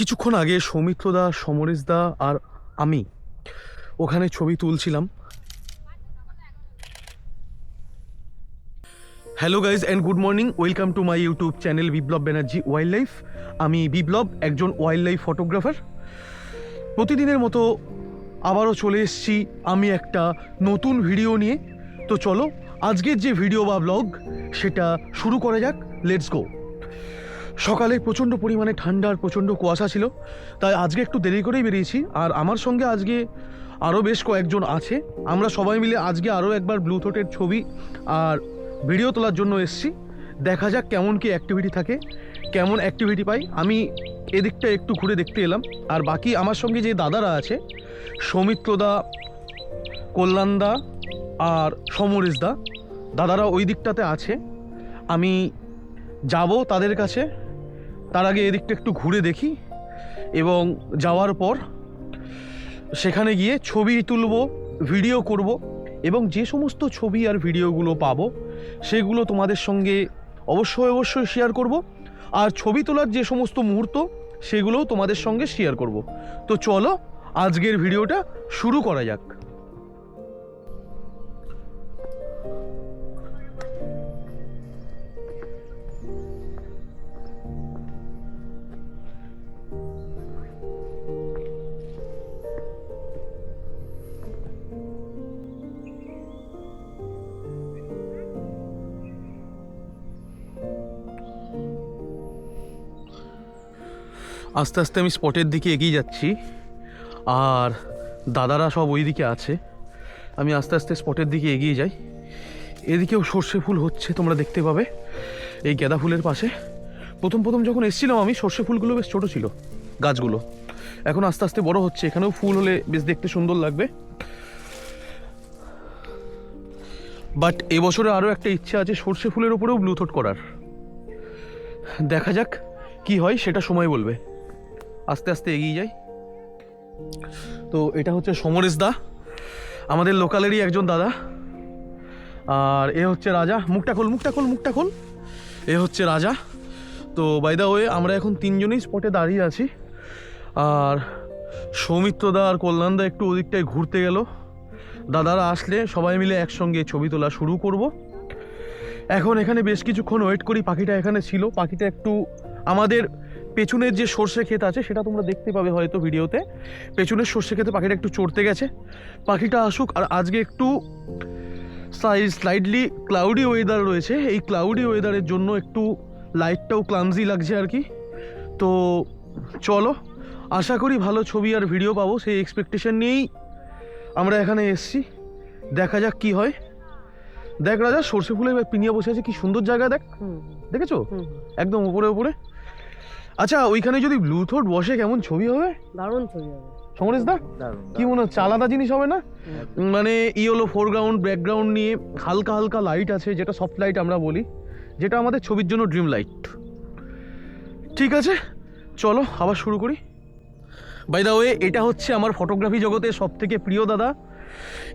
কিছুক্ষণ আগে সৌমিত্র দা, সমরেশ দা আর আমি ওখানে ছবি তুলছিলাম। Hello guys and good morning welcome to my YouTube channel Biplab Banerjee wildlife আমি বিপ্লব একজন ওয়াইল্ড লাইফ ফটোগ্রাফার প্রতিদিনের মতো আবারও চলে এসেছি আমি একটা নতুন ভিডিও নিয়ে। তো চলো, আজকের যে ভিডিও বা ব্লগ সেটা শুরু করা যাক। লেটস গো সকালে প্রচণ্ড পরিমাণে ঠান্ডা আর প্রচণ্ড কুয়াশা ছিল। তাই আজকে একটু দেরি করেই বেরিয়েছি। আর আমার সঙ্গে আজকে আরও বেশ কয়েকজন আছে। আমরা সবাই মিলে আজকে আরও একবার ব্লুথোটের ছবি আর ভিডিও তোলার জন্য এসেছি। দেখা যাক কেমন কি অ্যাক্টিভিটি থাকে, কেমন অ্যাক্টিভিটি পাই। আমি এদিকটা একটু ঘুরে দেখতে এলাম। আর বাকি আমার সঙ্গে যে দাদারা আছে সৌমিত্রদা কল্যাণদা আর সমরেশদা দাদারা ওই দিকটাতে আছে। আমি যাব তাদের কাছে। তার আগে এদিকটা একটু ঘুরে দেখি এবং যাওয়ার পর সেখানে গিয়ে ছবি তুলব, ভিডিও করব এবং যে সমস্ত ছবি আর ভিডিওগুলো পাবো সেগুলো তোমাদের সঙ্গে অবশ্যই অবশ্যই শেয়ার করব। আর ছবি তোলার যে সমস্ত মুহূর্ত সেগুলোও তোমাদের সঙ্গে শেয়ার করব। তো চলো, আজকের ভিডিওটা শুরু করা যাক। আস্তে আস্তে আমি স্পটের দিকে এগিয়ে যাচ্ছি। আর দাদারা সব ওই দিকে আছে। আমি আস্তে আস্তে স্পটের দিকে এগিয়ে যাই। এদিকেও সর্ষে ফুল হচ্ছে, তোমরা দেখতে পাবে। এই গাঁদা ফুলের পাশে। প্রথম প্রথম যখন এসেছিলাম আমি, সর্ষে ফুলগুলো বেশ ছোটো ছিল, গাছগুলো। এখন আস্তে আস্তে বড় হচ্ছে। এখানেও ফুল হলে বেশ দেখতে সুন্দর লাগবে। বাট এবছরে আরও একটা ইচ্ছা আছে সর্ষে ফুলের ওপরেও ব্লুথোট করার। দেখা যাক কি হয়, সেটা সময় বলবে। আস্তে আস্তে এগিয়ে যাই। তো এটা হচ্ছে সমরেশ দা, আমাদের লোকালেরই একজন দাদা। আর এ হচ্ছে রাজা। মুখটা খোল মুখটা খোল মুখটা খোল। এ হচ্ছে রাজা। তো বাই দা ওয়ে আমরা এখন তিনজনই স্পটে দাঁড়িয়ে আছি। আর সৌমিত্র দা আর কল্যাণ দা একটু ওদিকটায় ঘুরতে গেল। দাদারা আসলে সবাই মিলে একসঙ্গে ছবি তোলা শুরু করব। এখন এখানে বেশ কিছুক্ষণ ওয়েট করি, পাখিটা এখানে ছিল। পাখিটা একটু আমাদের পেছনের যে সর্ষে ক্ষেত আছে সেটা তোমরা দেখতে পাবে হয়তো ভিডিওতে। পেছনের সর্ষে ক্ষেতে পাখিটা একটু চড়তে গেছে। পাখিটা আসুক আর আজকে একটু স্লাইডলি ক্লাউডি ওয়েদার রয়েছে। এই ক্লাউডি ওয়েদারের জন্য একটু লাইটটাও ক্লামজি লাগছে আর কি। তো চলো আশা করি ভালো ছবি আর ভিডিও পাবো সেই এক্সপেকটেশন নিয়েই আমরা এখানে এসছি। দেখা যাক কি হয়। দেখ রাজা সর্ষে ফুলে পিনিয়া বসে আছে কি সুন্দর জায়গা দেখ। দেখেছ? একদম উপরে উপরে। আচ্ছা ওইখানে যদি ব্লুথোট বসে কেমন ছবি হবে? দারুণ ছবি হবে। সমরেশ দা? কি মনে হচ্ছে আলাদা জিনিস হবে না? মানে ই হলো ফোরগ্রাউন্ড ব্যাকগ্রাউন্ড নিয়ে হালকা হালকা লাইট আছে যেটা সফট লাইট আমরা বলি যেটা আমাদের ছবির জন্য ড্রিম লাইট ঠিক আছে চলো আবার শুরু করি। বাই দা ওয়ে এটা হচ্ছে আমার ফটোগ্রাফি জগতের সব থেকে প্রিয় দাদা।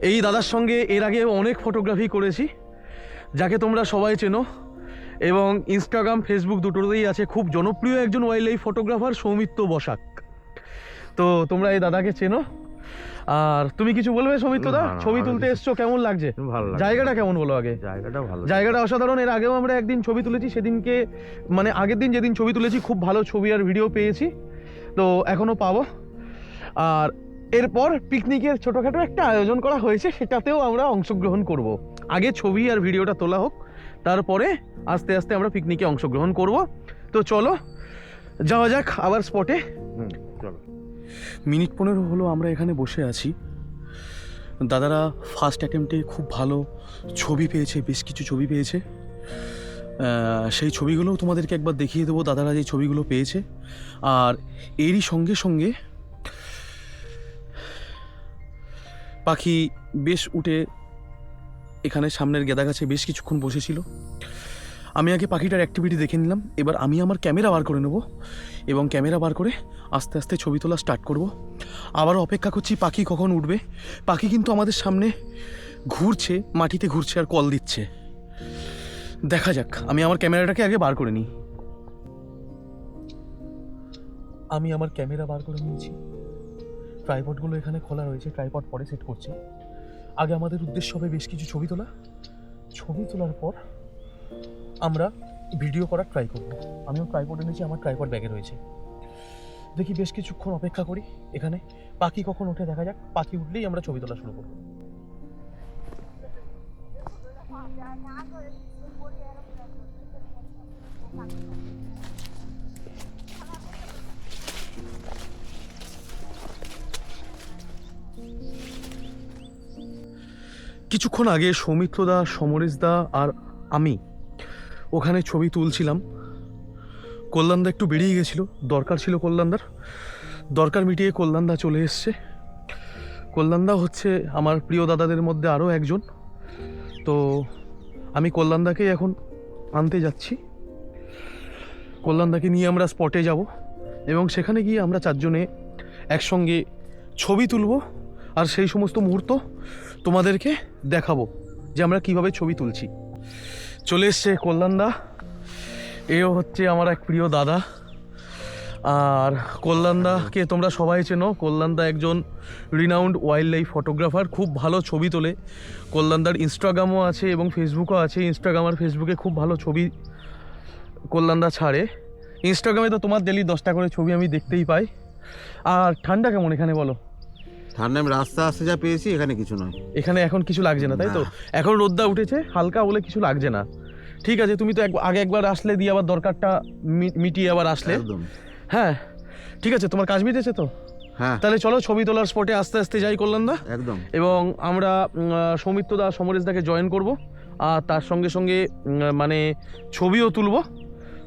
এই দাদার সঙ্গে এর আগে অনেক ফটোগ্রাফি করেছি। যাকে তোমরা সবাই চেনো। এবং ইনস্টাগ্রাম ফেসবুক দুটোতেই আছে খুব জনপ্রিয় একজন wildlife photographer Soumitra Basak. তো তোমরা এই দাদাকে চেনো। আর তুমি কিছু বলবে সৌমিত্র দা? ছবি তুলতে এসছো কেমন লাগছে? ভালো জায়গাটা কেমন বলো আগে? জায়গাটা ভালো জায়গাটা অসাধারণ এর আগেও আমরা একদিন ছবি তুলেছি সেদিনকে মানে আগের দিন যেদিন ছবি তুলেছি খুব ভালো ছবি আর ভিডিও পেয়েছি। তো এখনও পাবো। আর এরপর পিকনিকের ছোটোখাটো একটা আয়োজন করা হয়েছে সেটাতেও আমরা অংশগ্রহণ করব। আগে ছবি আর ভিডিওটা তোলা হোক। তারপরে আস্তে আস্তে আমরা পিকনিকে অংশগ্রহণ করব। তো চলো যাওয়া যাক আবার স্পটে চলো। মিনিট পনেরো হলো আমরা এখানে বসে আছি। দাদারা ফার্স্ট অ্যাটেম্পটে খুব ভালো ছবি পেয়েছে বেশ কিছু ছবি পেয়েছে। সেই ছবিগুলোও তোমাদেরকে একবার দেখিয়ে দেবো দাদারা যে ছবিগুলো পেয়েছে। আর এরই সঙ্গে সঙ্গে পাখি বেশ উঠে এখানে সামনের গেদা গাছে বেশ কিছুক্ষণ বসেছিল। আমি আগে পাখিটার অ্যাক্টিভিটি দেখে নিলাম। এবার আমি আমার ক্যামেরা বার করে নেব এবং ক্যামেরা বার করে আস্তে আস্তে ছবি তোলা স্টার্ট করব। আবারও অপেক্ষা করছি পাখি কখন উঠবে। পাখি কিন্তু আমাদের সামনে ঘুরছে, মাটিতে ঘুরছে আর কল দিচ্ছে। দেখা যাক, আমি আমার ক্যামেরাটাকে আগে বার করে নিই। আমি আমার ক্যামেরা বার করে নিয়েছি। ট্রাইপডগুলো এখানে খোলা রয়েছে ট্রাইপড পরে সেট করছি। আগে আমাদের উদ্দেশ্য হবে বেশ কিছু ছবি তোলা। ছবি তোলার পর আমরা ভিডিও করার ট্রাই করব। আমিও ট্রাইপড এনেছি, আমার ট্রাইপড ব্যাগে রয়েছে। দেখি বেশ কিছুক্ষণ অপেক্ষা করি এখানে। পাখি কখন ওঠে দেখা যাক। পাখি উঠলেই আমরা ছবি তোলা শুরু করব। কিছুক্ষণ আগে সৌমিত্র দা, সমরেশ দা আর আমি ওখানে ছবি তুলছিলাম। কল্যাণদা একটু বেরিয়ে গেছিল। দরকার ছিল কল্যাণদার দরকার মিটিয়ে কল্যাণদা চলে এসছে। কল্যাণদা হচ্ছে আমার প্রিয় দাদাদের মধ্যে আরও একজন। তো আমি কল্যাণদাকেই এখন আনতে যাচ্ছি। কল্যাণদাকে নিয়ে আমরা স্পটে যাব এবং সেখানে গিয়ে আমরা চারজনে একসঙ্গে ছবি তুলব। আর সেই সমস্ত মুহূর্ত তোমাদেরকে দেখাবো যে আমরা কীভাবে ছবি তুলছি। চলে এসছে কল্যাণদা। এও হচ্ছে আমার এক প্রিয় দাদা। আর কল্যাণদাকে তোমরা সবাই চেনো। কল্যাণদা একজন রিনাউন্ড ওয়াইল্ড লাইফ ফটোগ্রাফার খুব ভালো ছবি তোলে। কল্যাণদার ইনস্টাগ্রামও আছে এবং ফেসবুকও আছে। ইনস্টাগ্রাম আর ফেসবুকে খুব ভালো ছবি কল্যাণদা ছাড়ে। ইনস্টাগ্রামে তো তোমার ডেলি দশটা করে ছবি আমি দেখতেই পাই। আর ঠান্ডা কেমন এখানে বলো? ঠান্ডা আমি রাস্তা আসতে যা পেয়েছি এখানে কিছু নয়। এখানে এখন কিছু লাগছে না তাই তো? এখন রোদ্দা উঠেছে হালকা বলে কিছু লাগছে না। ঠিক আছে তুমি তো এক- আগে একবার আসলে দিয়ে আবার দরকারটা মিটিয়ে আবার আসলে। হ্যাঁ ঠিক আছে তোমার কাজ মিটেছে তো? হ্যাঁ। তাহলে চলো ছবি তোলার স্পটে আস্তে আস্তে যাই করলাম দা একদম। এবং আমরা সৌমিত্র দা সমরেশ দাকে জয়েন করব। আর তার সঙ্গে সঙ্গে মানে ছবিও তুলব।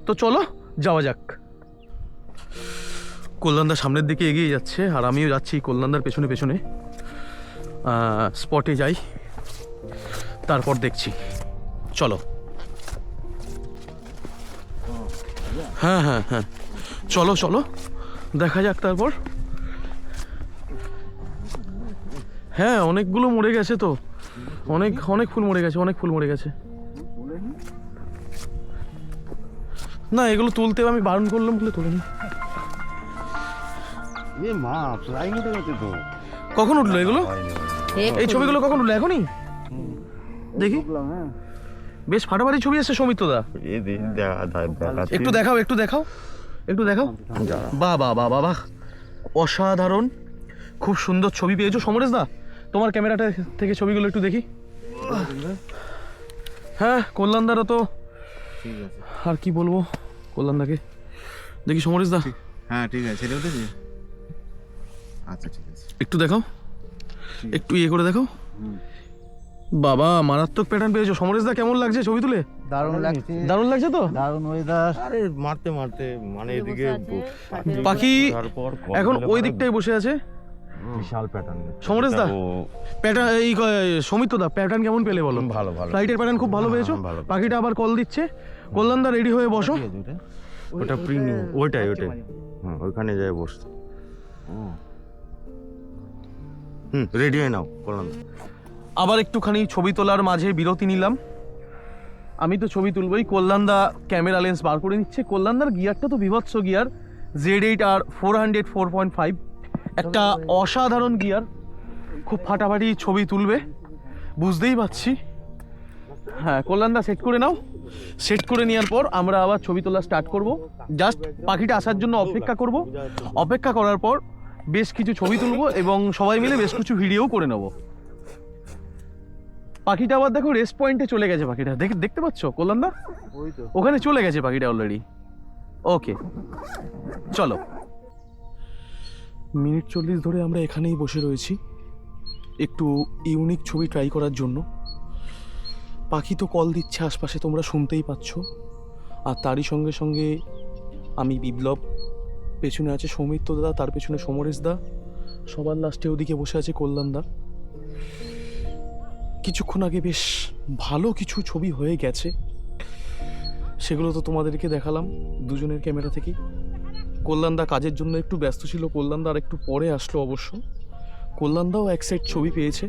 তো চলো যাওয়া যাক। কল্যাণদা সামনের দিকে এগিয়ে যাচ্ছে, আর আমিও যাচ্ছি কল্যাণদার পেছনে পেছনে। স্পটে যাই, তারপর দেখছি। চলো। হ্যাঁ হ্যাঁ হ্যাঁ। চলো চলো। দেখা যাক তারপর। হ্যাঁ অনেকগুলো মরে গেছে তো। অনেক অনেক ফুল মরে গেছে, অনেক ফুল মরে গেছে। না, এগুলো তুলতে আমি বারণ করলাম বলে তুলিনি। এ মা ফ্লাইং উঠে গেছে তো। কখন উঠল এগুলো? এই ছবিগুলো কখন উঠল এখনই? দেখি। হ্যাঁ। বেশ ফাটাফাটি ছবি আছে সৌমিত্র দা। একটু দেখাও একটু দেখাও একটু দেখাও। বাহ বাহ বাহ বাহ বাহ। অসাধারণ। খুব সুন্দর ছবি পেয়েছ সমরেশ দা। তোমার ক্যামেরাটা থেকে ছবিগুলো একটু দেখি। হ্যাঁ কল্যাণদারও তো। আর কি বলব কল্যাণদাকে দেখি সমরেশ দা। হ্যাঁ ঠিক আছে। সেটা উঠেছে আচ্ছা ঠিক আছে। একটু দেখাও। একটু ইয়ে করে দেখাও। বাবা মারাত্মক প্যাটার্ন পেয়েছ। সমরেশ দা কেমন লাগছে ছবি তুলে? দারুণ লাগছে। দারুণ লাগছে তো? দারুণ ওয়েদার আরে মারতে মারতে মানে এদিকে পাখি এখন ওই দিকটাই বসে আছে? বিশাল প্যাটার্ন সমরেশ দা প্যাটার্ন এই সৌমিত্র দা প্যাটার্ন কেমন পেলে বলো? ভালো ভালো। ফ্লাইটের প্যাটার্ন খুব ভালো হ্যাঁ, পেয়েছ? হ্যাঁ, ভালো। পাখিটা আবার কল দিচ্ছে। কল্যাণ দা রেডি হয়ে বসো। ওটা প্রিমিয়াম ওইটাই ওইটাই। হুম ওইখানে যাই বসতো। হুম রেডি হয়ে নাও, করলাম। আবার একটুখানি ছবি তোলার মাঝে বিরতি নিলাম। আমি তো ছবি তুলবই কল্যাণদা ক্যামেরা লেন্স বার করে নিচ্ছে। কল্যাণদার গিয়ারটা তো বিভৎস গিয়ার জেড এইট আর four hundred four point five একটা অসাধারণ গিয়ার, খুব ফাটাফাটি ছবি তুলবে, বুঝতেই পারছি। হ্যাঁ কল্যাণদা সেট করে নাও। সেট করে নেওয়ার পর আমরা আবার ছবি তোলা স্টার্ট করব। জাস্ট পাখিটা আসার জন্য অপেক্ষা করব। অপেক্ষা করার পর বেশ কিছু ছবি তুলবো এবং সবাই মিলে বেশ কিছু ভিডিও করে নেব। পাখিটা আবার দেখো রেস্ট পয়েন্টে চলে গেছে পাখিটা। দেখ দেখতে পাচ্ছ কল্যাণদা ওখানে চলে গেছে পাখিটা অলরেডি ওকে চলো। মিনিট চল্লিশ ধরে আমরা এখানেই বসে রয়েছি। একটু ইউনিক ছবি ট্রাই করার জন্য। পাখি তো কল দিচ্ছে আশপাশে তোমরা শুনতেই পাচ্ছ। আর তারই সঙ্গে সঙ্গে আমি বিপ্লব। পেছনে আছে সৌমিত্র দা, তার পেছনে সমরেশ দা। সবার লাস্টে ওদিকে বসে আছে কল্যাণ দা। কিছুক্ষণ আগে বেশ ভালো কিছু ছবি হয়ে গেছে। সেগুলো তো তোমাদেরকে দেখালাম দুজনের ক্যামেরা থেকেই। কল্যাণদা কাজের জন্য একটু ব্যস্ত ছিল কল্যাণদা আর একটু পরে আসলো অবশ্য। কল্যাণদাও এক সাইড ছবি পেয়েছে।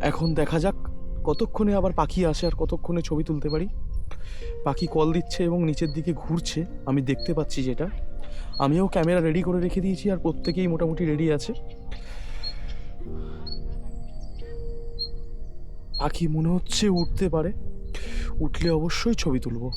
এখন দেখা যাক কতক্ষণে আবার পাখি আসে আর কতক্ষণে ছবি তুলতে পারি। পাখি কল দিচ্ছে এবং নিচের দিকে ঘুরছে, আমি দেখতে পাচ্ছি যেটা। আমিও ক্যামেরা রেডি করে রেখে দিয়েছি আর প্রত্যেকেই মোটামুটি রেডি আছে। পাখি মনে হচ্ছে উঠতে পারে। উঠলে অবশ্যই ছবি তুলবো।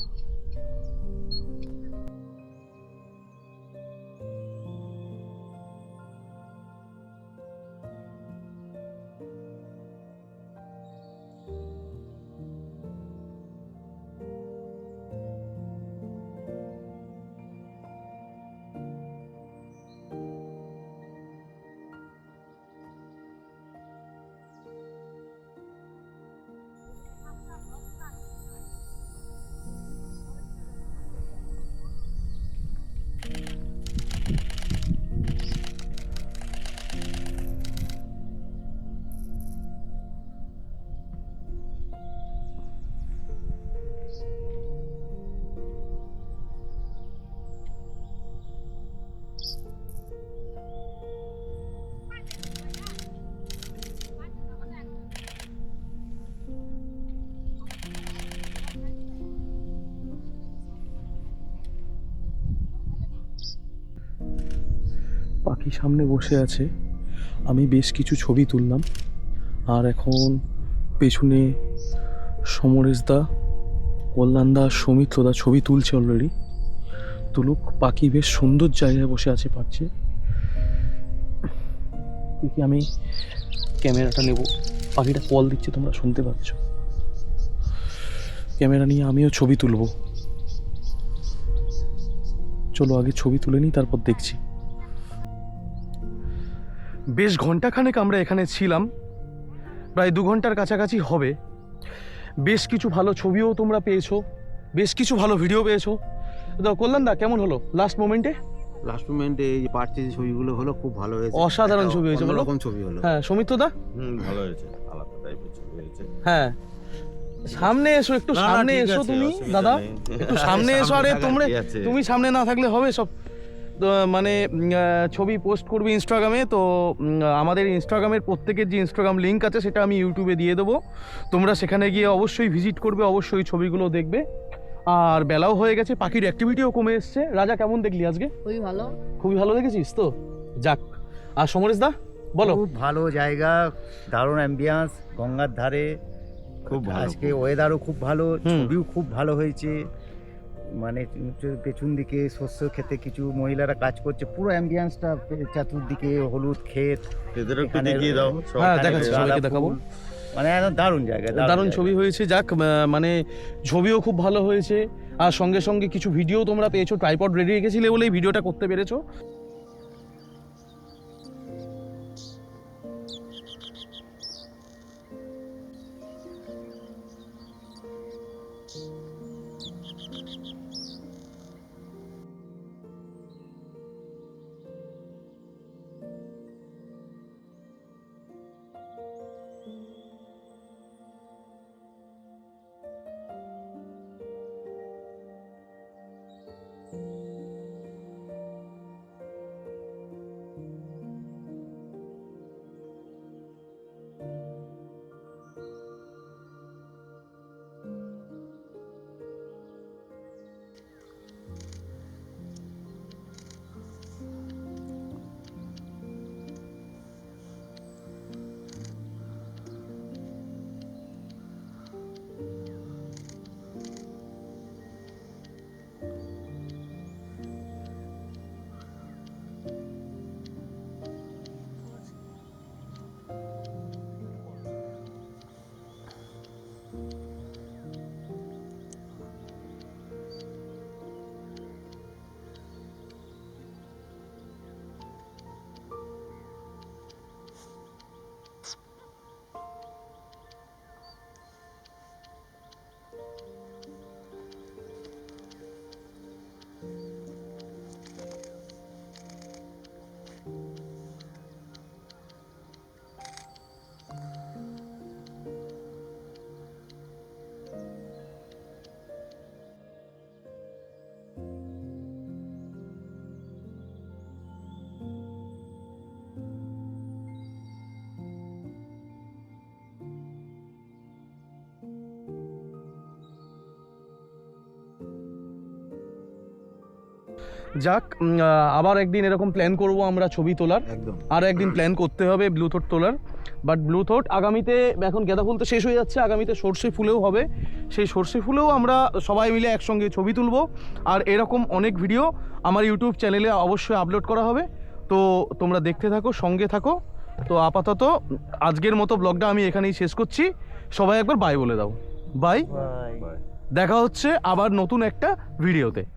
সামনে বসে আছে। আমি বেশ কিছু ছবি তুললাম। আর এখন পেছনে সমরেশদা কল্যাণদা সৌমিত্রদা ছবি তুলছে অলরেডি তুলুক, পাখি বেশ সুন্দর জায়গায় বসে আছে, পাচ্ছে। দেখি আমি ক্যামেরাটা নেব। পাখিটা কল দিচ্ছে, তোমরা শুনতে পাচ্ছ। ক্যামেরা নিয়ে আমিও ছবি তুলবো। চলো, আগে ছবি তুলে নিই, তারপর দেখছি। বেশ ঘন্টাখানেক আমরা এখানে ছিলাম। প্রায় দু ঘণ্টার কাছাকাছি হবে। বেশ কিছু ভালো ছবিও তোমরা পেয়েছ। বেশ কিছু ভালো ভিডিও পেয়েছ। তো কল্যাণ দা কেমন হলো? লাস্ট মোমেন্টে লাস্ট মোমেন্টে এই যে পার্টি ছবিগুলো হলো খুব ভালো হয়েছে। অসাধারণ ছবি হয়েছে? রকম ছবি হলো। হ্যাঁ সৌমিত্র দা? হুম ভালো হয়েছে। আলাদা টাইপের ছবি হয়েছে। হ্যাঁ। সামনে এসো একটু সামনে এসো তুমি দাদা। একটু সামনে এসো আরে তোমরা তুমি সামনে না থাকলে হবে সব। মানে ছবি পোস্ট করবে ইনস্টাগ্রামে তো আমাদের ইনস্টাগ্রামের প্রত্যেকের যে ইনস্টাগ্রাম লিঙ্ক আছে সেটা আমি ইউটিউবে দিয়ে দেবো। তোমরা সেখানে গিয়ে অবশ্যই ভিজিট করবে অবশ্যই ছবিগুলো দেখবে। আর বেলাও হয়ে গেছে পাখির অ্যাক্টিভিটিও কমে এসছে। রাজা কেমন দেখলি আজকে? খুবই ভালো। খুবই ভালো দেখেছিস তো? যাক। আর সমরেশ দা বলো। খুব ভালো জায়গা দারুণ অ্যাম্বিয়েন্স গঙ্গার ধারে। খুব ভালো। আজকে ওয়েদারও খুব ভালো। ছবিও খুব ভালো হয়েছে। মানে পেছন দিকে শস্য খেতে কিছু মহিলারা কাজ করছে পুরো অ্যাম্বিয়েন্সটা চতুর্দিকে হলুদ ক্ষেত হ্যাঁ, এখানে দেখাচ্ছি, সবাইকে দেখাবো। মানে দারুণ জায়গা দারুণ ছবি হয়েছে যাক মানে ছবিও খুব ভালো হয়েছে। আর সঙ্গে সঙ্গে কিছু ভিডিও তোমরা পেয়েছ ট্রাইপড রেডি রেখেছিলে বলেই ভিডিওটা করতে পেরেছ। যাক আবার একদিন এরকম প্ল্যান করব আমরা ছবি তোলার। একদম। আর একদিন প্ল্যান করতে হবে ব্লুথোট তোলার। বাট ব্লুথোট আগামীতে এখন গেঁদা ফুল তো শেষ হয়ে যাচ্ছে আগামীতে সর্ষে ফুলেও হবে। সেই সর্ষে ফুলেও আমরা সবাই মিলে একসঙ্গে ছবি তুলবো। আর এরকম অনেক ভিডিও আমার ইউটিউব চ্যানেলে অবশ্যই আপলোড করা হবে। তো তোমরা দেখতে থাকো সঙ্গে থাকো। তো আপাতত আজকের মতো ব্লগটা আমি এখানেই শেষ করছি। সবাই একবার বাই বলে দাও। বাই দেখা হচ্ছে আবার নতুন একটা ভিডিওতে